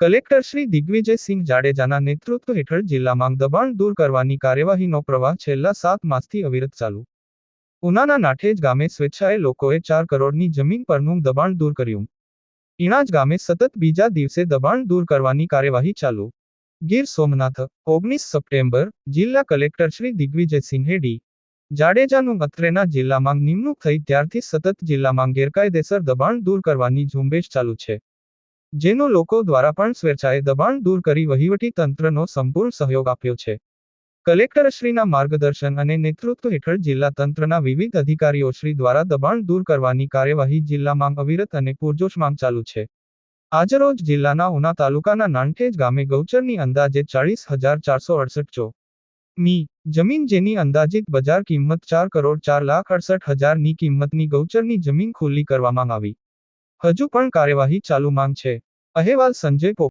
Collector Shri Digvijaysinh જાડેજાના નેતૃત્વ હેઠળ જિલ્લામાં દબાણ દૂર કરવાની કાર્યવાહીનો પ્રવાહ છેલ્લા સાત માસથી અવિરત ચાલુ. ઉનાના નાઠેજ ગામે સ્વેચ્છાએ લોકોએ ચાર કરોડની જમીન પરનું દબાણ દૂર કર્યું. ઇણાજ ગામે સતત બીજા દિવસે દબાણ દૂર કરવાની કાર્યવાહી ચાલુ. ગીર સોમનાથ, ઓગણીસ સપ્ટેમ્બર, જિલ્લા કલેક્ટર શ્રી દિગ્વિજયસિંહ હેડી. જાડેજાનું અત્રેના જિલ્લામાં નિમણૂક થઈ ત્યારથી સતત જિલ્લામાં ગેરકાયદેસર દબાણ દૂર કરવાની ઝુંબેશ ચાલુ છે. જેનો લોકો દ્વારા પણ સ્વેચ્છાએ દબાણ દૂર કરી વહીવટી તંત્રનો સંપૂર્ણ સહયોગ આપ્યો છે. કલેક્ટરશ્રીના માર્ગદર્શન અને નેતૃત્વ હેઠળ જિલ્લા તંત્રના વિવિધ અધિકારીઓશ્રી દ્વારા દબાણ દૂર કરવાની કાર્યવાહી જિલ્લામાં અવિરત અને પૂરજોશમાં ચાલુ છે. આજરોજ જિલ્લાના ઉના તાલુકાના નાનઠેજ ગામે ગૌચરની અંદાજે ચાળીસ હજાર ચારસો અડસઠ ચો. મી જમીન જેની અંદાજિત બજાર કિંમત ચાર કરોડ ચાર લાખ અડસઠ હજારની કિંમતની ગૌચરની જમીન ખુલ્લી કરવામાં આવી. હજુ પણ કાર્યવાહી ચાલુ માંગ છે. અહેવાલ સંજય પોપ